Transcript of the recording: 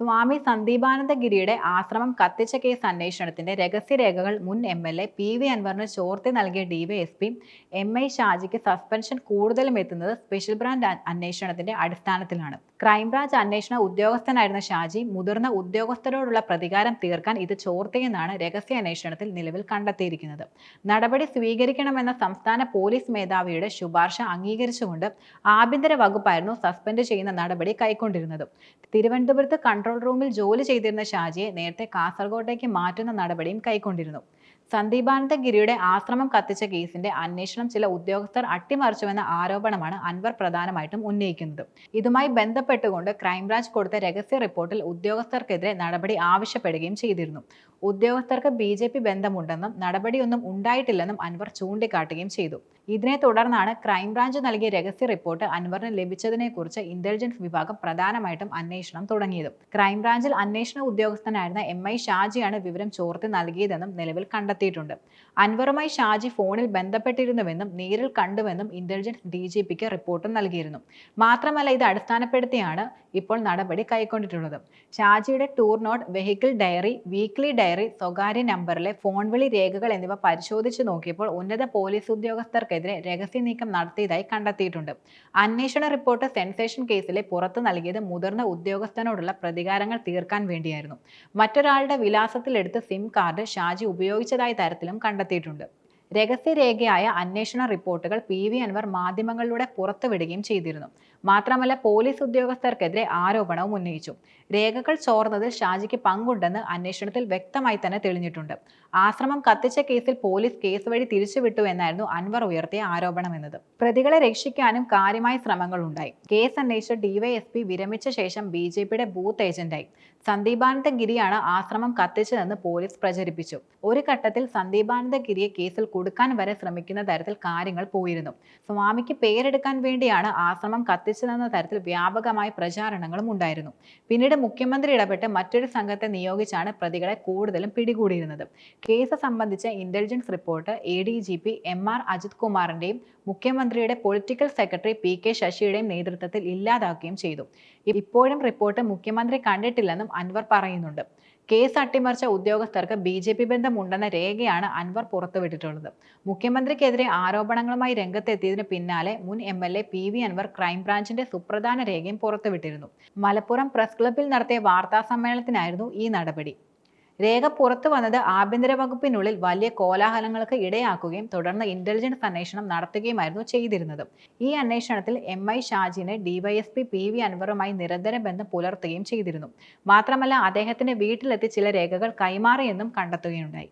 സ്വാമി സന്ദീപാനന്ദഗിരിയുടെ ആശ്രമം കത്തിച്ച കേസ് അന്വേഷണത്തിന്റെ രഹസ്യരേഖകൾ മുൻ M L A P V അൻവറിന് ചോർത്തി നൽകിയ ഡിവൈഎസ്പി എം ഐ ഷാജിക്ക് സസ്പെൻഷൻ കൂടുതലും എത്തുന്നത് സ്പെഷ്യൽ അ- അന്വേഷണത്തിന്റെ അടിസ്ഥാനത്തിലാണ്. ക്രൈംബ്രാഞ്ച് അന്വേഷണ ഉദ്യോഗസ്ഥനായിരുന്ന ഷാജി മുതിർന്ന ഉദ്യോഗസ്ഥരോടുള്ള പ്രതികാരം തീർക്കാൻ ഇത് ചോർത്തിയെന്നാണ് രഹസ്യ അന്വേഷണത്തിൽ നിലവിൽ കണ്ടെത്തിയിരിക്കുന്നത്. നടപടി സ്വീകരിക്കണമെന്ന സംസ്ഥാന പോലീസ് മേധാവിയുടെ ശുപാർശ അംഗീകരിച്ചുകൊണ്ട് ആഭ്യന്തര വകുപ്പായിരുന്നു സസ്പെൻഡ് ചെയ്യുന്ന നടപടി കൈക്കൊണ്ടിരുന്നത്. തിരുവനന്തപുരത്ത് കൺട്രോൾ റൂമിൽ ജോലി ചെയ്തിരുന്ന ഷാജിയെ നേരത്തെ കാസർഗോട്ടേക്ക് മാറ്റുന്ന നടപടിയും കൈക്കൊണ്ടിരുന്നു. സന്ദീപാനന്ദ ഗിരിയുടെ ആശ്രമം കത്തിച്ച കേസിന്റെ അന്വേഷണം ചില ഉദ്യോഗസ്ഥർ അട്ടിമറിച്ചുവെന്ന ആരോപണമാണ് അൻവർ പ്രധാനമായിട്ടും ഉന്നയിക്കുന്നത്. ഇതുമായി ബന്ധപ്പെട്ടുകൊണ്ട് ക്രൈംബ്രാഞ്ച് കൊടുത്ത രഹസ്യ റിപ്പോർട്ടിൽ ഉദ്യോഗസ്ഥർക്കെതിരെ നടപടി ആവശ്യപ്പെടുകയും ചെയ്തിരുന്നു. ഉദ്യോഗസ്ഥർക്ക് ബി ജെ പി ബന്ധമുണ്ടെന്നും നടപടിയൊന്നും ഉണ്ടായിട്ടില്ലെന്നും അൻവർ ചൂണ്ടിക്കാട്ടുകയും ചെയ്തു. ഇതിനെ തുടർന്നാണ് ക്രൈംബ്രാഞ്ച് നൽകിയ രഹസ്യ റിപ്പോർട്ട് അൻവറിന് ലഭിച്ചതിനെക്കുറിച്ച് ഇന്റലിജൻസ് വിഭാഗം പ്രധാനമായിട്ടും അന്വേഷണം തുടങ്ങിയത്. ക്രൈംബ്രാഞ്ചിൽ അന്വേഷണ ഉദ്യോഗസ്ഥനായിരുന്ന എം ഐ ഷാജിയാണ് വിവരം ചോർത്തി നൽകിയതെന്നും നിലവിൽ കണ്ടെത്തിയിട്ടുണ്ട്. അൻവറുമായി ഷാജി ഫോണിൽ ബന്ധപ്പെട്ടിരുന്നുവെന്നും നേരിൽ കണ്ടുവെന്നും ഇന്റലിജൻസ് ഡി ജി പിക്ക് റിപ്പോർട്ടും നൽകിയിരുന്നു. മാത്രമല്ല ഇത് അടിസ്ഥാനപ്പെടുത്തിയാണ് ഇപ്പോൾ നടപടി കൈക്കൊണ്ടിട്ടുള്ളത്. ഷാജിയുടെ tour note vehicle diary weekly diary സ്വകാര്യ നമ്പറിലെ ഫോൺ വിളി രേഖകൾ എന്നിവ പരിശോധിച്ചു നോക്കിയപ്പോൾ ഉന്നത പോലീസ് ഉദ്യോഗസ്ഥർക്കെതിരെ രഹസ്യ നീക്കം നടത്തിയതായി കണ്ടെത്തിയിട്ടുണ്ട്. അന്വേഷണ റിപ്പോർട്ട് സെൻസേഷൻ കേസിലെ പുറത്തു നൽകിയത് മുതിർന്ന ഉദ്യോഗസ്ഥനോടുള്ള പ്രതികാരങ്ങൾ തീർക്കാൻ വേണ്ടിയായിരുന്നു. മറ്റൊരാളുടെ വിലാസത്തിലെടുത്ത് സിം കാർഡ് ഷാജി ഉപയോഗിച്ചതായി തരത്തിലും കണ്ടെത്തിയിട്ടുണ്ട്. രഹസ്യരേഖയായ അന്വേഷണ റിപ്പോർട്ടുകൾ പി വി അൻവർ മാധ്യമങ്ങളിലൂടെ പുറത്തുവിടുകയും ചെയ്തിരുന്നു. മാത്രമല്ല പോലീസ് ഉദ്യോഗസ്ഥർക്കെതിരെ ആരോപണവും ഉന്നയിച്ചു. രേഖകൾ ചോർന്നതിൽ ഷാജിക്ക് പങ്കുണ്ടെന്ന് അന്വേഷണത്തിൽ വ്യക്തമായി തന്നെ തെളിഞ്ഞിട്ടുണ്ട്. ആശ്രമം കത്തിച്ച കേസിൽ പോലീസ് കേസ് വഴി തിരിച്ചുവിട്ടു എന്നായിരുന്നു അൻവർ ഉയർത്തിയ ആരോപണം എന്നത് പ്രതികളെ രക്ഷിക്കാനും കാര്യമായ ശ്രമങ്ങൾ ഉണ്ടായി കേസ് അന്വേഷിച്ച ഡിവൈഎസ്പി വിരമിച്ച ശേഷം ബി ജെ പിയുടെ ബൂത്ത് ഏജന്റായി. സന്ദീപാനന്ദ ഗിരിയാണ് ആശ്രമം കത്തിച്ചതെന്ന് പോലീസ് പ്രചരിപ്പിച്ചു. ഒരു ഘട്ടത്തിൽ സന്ദീപാനന്ദ ഗിരിയെ കേസിൽ കൊടുക്കാൻ വരെ ശ്രമിക്കുന്ന തരത്തിൽ കാര്യങ്ങൾ പോയിരുന്നു. സ്വാമിക്ക് പേരെടുക്കാൻ വേണ്ടിയാണ് ആശ്രമം കത്തിച്ചതെന്ന തരത്തിൽ വ്യാപകമായ പ്രചാരണങ്ങളും ഉണ്ടായിരുന്നു. പിന്നീട് മുഖ്യമന്ത്രി ഇടപെട്ട് മറ്റൊരു സംഘത്തെ നിയോഗിച്ചാണ് പ്രതികളെ കൂടുതലും പിടികൂടിയിരുന്നത്. കേസ് സംബന്ധിച്ച intelligence report A D G P M R Ajith കുമാറിന്റെയും മുഖ്യമന്ത്രിയുടെ പൊളിറ്റിക്കൽ സെക്രട്ടറി പി കെ ശശിയുടെയും നേതൃത്വത്തിൽ ഇല്ലാതാക്കുകയും ചെയ്തു. ഇപ്പോഴും റിപ്പോർട്ട് മുഖ്യമന്ത്രി കണ്ടിട്ടില്ലെന്നും അൻവർ പറയുന്നുണ്ട്. കേസ് അട്ടിമറിച്ച ഉദ്യോഗസ്ഥർക്ക് ബി ജെ പി ബന്ധമുണ്ടെന്ന രേഖയാണ് അൻവർ പുറത്തുവിട്ടിട്ടുള്ളത്. മുഖ്യമന്ത്രിക്കെതിരെ ആരോപണങ്ങളുമായി രംഗത്തെത്തിയതിന് പിന്നാലെ മുൻ M L A P V Anvar ക്രൈംബ്രാഞ്ചിന്റെ സുപ്രധാന രേഖയും പുറത്തുവിട്ടിരുന്നു. മലപ്പുറം പ്രസ് ക്ലബിൽ നടത്തിയ വാർത്താ സമ്മേളനത്തിനായിരുന്നു ഈ നടപടി. രേഖ പുറത്തു വന്നത് ആഭ്യന്തര വകുപ്പിനുള്ളിൽ വലിയ കോലാഹലങ്ങൾക്ക് ഇടയാക്കുകയും തുടർന്ന് ഇന്റലിജൻസ് അന്വേഷണം നടത്തുകയുമായിരുന്നു ചെയ്തിരുന്നത്. ഈ അന്വേഷണത്തിൽ എം ഐ ഷാജിന് ഡിവൈഎസ്പി പി വി അൻവറുമായി നിരന്തര ബന്ധം പുലർത്തുകയും ചെയ്തിരുന്നു. മാത്രമല്ല അദ്ദേഹത്തിന്റെ വീട്ടിലെത്തി ചില രേഖകൾ കൈമാറിയെന്നും കണ്ടെത്തുകയുണ്ടായി.